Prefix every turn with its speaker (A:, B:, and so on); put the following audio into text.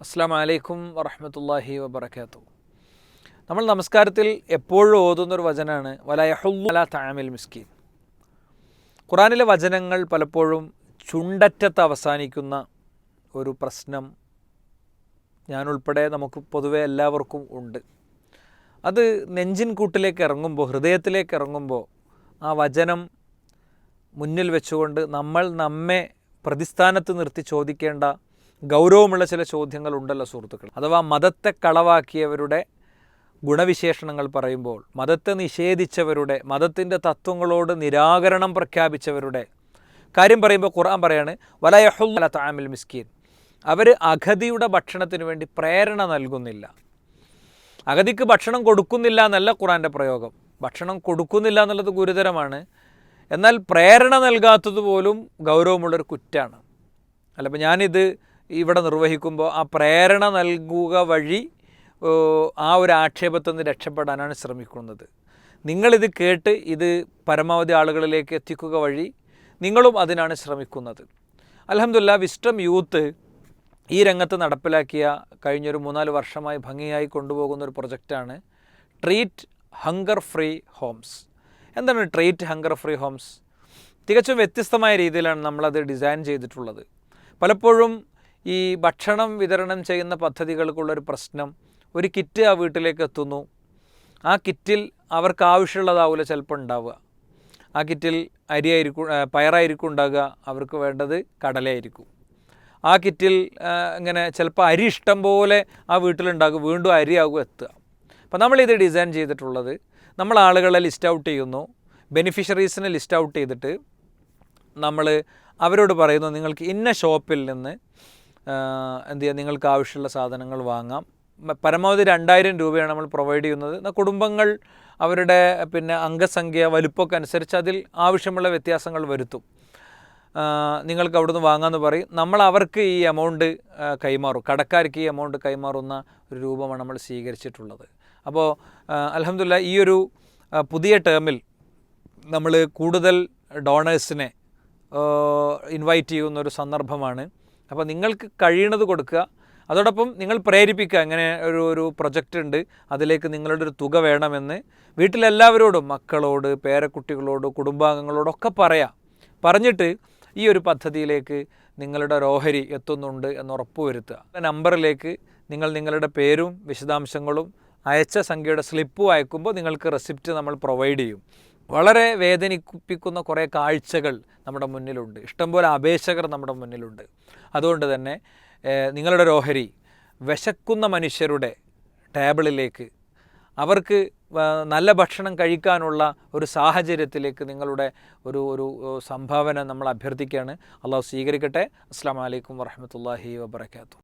A: അസ്സാം വലൈക്കും വറഹമത്തല്ലാഹി വബർക്കാത്തു നമ്മൾ നമസ്കാരത്തിൽ എപ്പോഴും ഓതുന്നൊരു വചനമാണ് വലയഹുല്ല താമിൽ മിസ്കീൻ. ഖുറാനിലെ വചനങ്ങൾ പലപ്പോഴും ചുണ്ടറ്റത്ത് അവസാനിക്കുന്ന ഒരു പ്രശ്നം ഞാനുൾപ്പെടെ നമുക്ക് പൊതുവെ എല്ലാവർക്കും ഉണ്ട്. അത് നെഞ്ചിൻ കൂട്ടിലേക്ക് ഇറങ്ങുമ്പോൾ ഹൃദയത്തിലേക്ക് ഇറങ്ങുമ്പോൾ ആ വചനം മുന്നിൽ വെച്ചുകൊണ്ട് നമ്മൾ നമ്മെ പ്രതിസ്ഥാനത്ത് നിർത്തി ചോദിക്കേണ്ട ഗൗരവമുള്ള ചില ചോദ്യങ്ങൾ ഉണ്ടല്ലോ സുഹൃത്തുക്കൾ. അഥവാ മതത്തെ കളവാക്കിയവരുടെ ഗുണവിശേഷണങ്ങൾ പറയുമ്പോൾ മതത്തെ നിഷേധിച്ചവരുടെ മതത്തിന്റെ തത്വങ്ങളോട് നിരാകരണം പ്രഖ്യാപിച്ചവരുടെ കാര്യം പറയുമ്പോൾ ഖുർആൻ പറയാണ് വലയഹുല്ല താമിൽ മിസ്കീൻ. അവർ അഗതിയുടെ ഭക്ഷണത്തിന് വേണ്ടി പ്രേരണ നൽകുന്നില്ല. അഗതിക്ക് ഭക്ഷണം കൊടുക്കുന്നില്ല എന്നല്ല ഖുറാന്റെ പ്രയോഗം. ഭക്ഷണം കൊടുക്കുന്നില്ല എന്നുള്ളത് ഗുരുതരമാണ്. എന്നാൽ പ്രേരണ നൽകാത്തത് പോലും ഗൗരവമുള്ളൊരു കുറ്റാണ്. അല്ല അപ്പം ഞാനിത് ഇവിടെ നിർവഹിക്കുമ്പോൾ ആ പ്രേരണ നൽകുക വഴി ആ ഒരു ആക്ഷേപത്തിൽ നിന്ന് രക്ഷപ്പെടാനാണ് ശ്രമിക്കുന്നത്. നിങ്ങളിത് കേട്ട് ഇത് പരമാവധി ആളുകളിലേക്ക് എത്തിക്കുക വഴി നിങ്ങളും അതിനാണ് ശ്രമിക്കുന്നത്. അലഹമില്ല വിസ്റ്റം യൂത്ത് ഈ രംഗത്ത് നടപ്പിലാക്കിയ കഴിഞ്ഞൊരു മൂന്നാൽ വർഷമായി ഭംഗിയായി കൊണ്ടുപോകുന്ന ഒരു പ്രൊജക്റ്റാണ് ട്രീറ്റ് ഹങ്കർ ഫ്രീ ഹോംസ്. എന്താണ് ട്രീറ്റ് ഹങ്കർ ഫ്രീ ഹോംസ്? തികച്ചും വ്യത്യസ്തമായ രീതിയിലാണ് നമ്മളത് ഡിസൈൻ ചെയ്തിട്ടുള്ളത്. പലപ്പോഴും ഈ ഭക്ഷണം വിതരണം ചെയ്യുന്ന പദ്ധതികൾക്കുള്ളൊരു പ്രശ്നം ഒരു കിറ്റ് ആ വീട്ടിലേക്ക് എത്തുന്നു. ആ കിറ്റിൽ അവർക്ക് ആവശ്യമുള്ളതാവില്ല ചിലപ്പോൾ ഉണ്ടാവുക. ആ കിറ്റിൽ അരിയായിരിക്കും പയറായിരിക്കും ഉണ്ടാകുക അവർക്ക് വേണ്ടത് കടലയായിരിക്കും. ആ കിറ്റിൽ ഇങ്ങനെ ചിലപ്പോൾ അരി ഇഷ്ടം പോലെ ആ വീട്ടിലുണ്ടാകും വീണ്ടും അരിയാകും എത്തുക. അപ്പോൾ നമ്മളിത് ഡിസൈൻ ചെയ്തിട്ടുള്ളത് നമ്മൾ ആളുകളെ ലിസ്റ്റ് ഔട്ട് ചെയ്യുന്നു. ബെനിഫിഷ്യറീസിനെ ലിസ്റ്റ് ഔട്ട് ചെയ്തിട്ട് നമ്മൾ അവരോട് പറയുന്നു നിങ്ങൾക്ക് ഇന്ന ഷോപ്പിൽ നിന്ന് എന്ത് ചെയ്യുക നിങ്ങൾക്ക് ആവശ്യമുള്ള സാധനങ്ങൾ വാങ്ങാം. പരമാവധി രണ്ടായിരം രൂപയാണ് നമ്മൾ പ്രൊവൈഡ് ചെയ്യുന്നത്. കുടുംബങ്ങൾ അവരുടെ പിന്നെ അംഗസംഖ്യ വലുപ്പമൊക്കെ അനുസരിച്ച് അതിൽ ആവശ്യമുള്ള വ്യത്യാസങ്ങൾ വരുത്തും. നിങ്ങൾക്ക് അവിടുന്ന് വാങ്ങാമെന്ന് പറയും. നമ്മൾ അവർക്ക് ഈ എമൗണ്ട് കൈമാറും. കടക്കാർക്ക് ഈ എമൗണ്ട് കൈമാറുന്ന ഒരു രൂപമാണ് നമ്മൾ സ്വീകരിച്ചിട്ടുള്ളത്. അപ്പോൾ അലഹമില്ല ഈ ഒരു പുതിയ ടേമിൽ നമ്മൾ കൂടുതൽ ഡോണേഴ്സിനെ ഇൻവൈറ്റ് ചെയ്യുന്ന ഒരു സന്ദർഭമാണ്. അപ്പോൾ നിങ്ങൾക്ക് കഴിയണത് കൊടുക്കുക. അതോടൊപ്പം നിങ്ങൾ പ്രേരിപ്പിക്കുക. ഇങ്ങനെ ഒരു ഒരു പ്രൊജക്റ്റ് ഉണ്ട്. അതിലേക്ക് നിങ്ങളുടെ ഒരു തുക വേണമെന്ന് വീട്ടിലെല്ലാവരോടും മക്കളോട് പേരക്കുട്ടികളോട് കുടുംബാംഗങ്ങളോടൊക്കെ പറയാം. പറഞ്ഞിട്ട് ഈ ഒരു പദ്ധതിയിലേക്ക് നിങ്ങളുടെ ഓഹരി എത്തുന്നുണ്ട് എന്ന് ഉറപ്പുവരുത്തുക നമ്പറിലേക്ക് നിങ്ങൾ നിങ്ങളുടെ പേരും വിശദാംശങ്ങളും അയച്ച സംഖ്യയുടെ സ്ലിപ്പും അയക്കുമ്പോൾ നിങ്ങൾക്ക് റെസിപ്റ്റ് നമ്മൾ പ്രൊവൈഡ് ചെയ്യും. വളരെ വേദനിപ്പിക്കുന്ന കുറേ കാഴ്ചകൾ നമ്മുടെ മുന്നിലുണ്ട്. ഇഷ്ടംപോലെ അപേക്ഷകർ നമ്മുടെ മുന്നിലുണ്ട്. അതുകൊണ്ട് തന്നെ നിങ്ങളുടെ ഓഹരി വിശക്കുന്ന മനുഷ്യരുടെ ടേബിളിലേക്ക് അവർക്ക് നല്ല ഭക്ഷണം കഴിക്കാനുള്ള ഒരു സാഹചര്യത്തിലേക്ക് നിങ്ങളുടെ ഒരു ഒരു സംഭാവന നമ്മൾ അഭ്യർത്ഥിക്കുകയാണ്. അള്ളാഹു സ്വീകരിക്കട്ടെ. അസ്സാം വലൈക്കും വറഹമത്തല്ലാഹി വാബർക്കാത്തു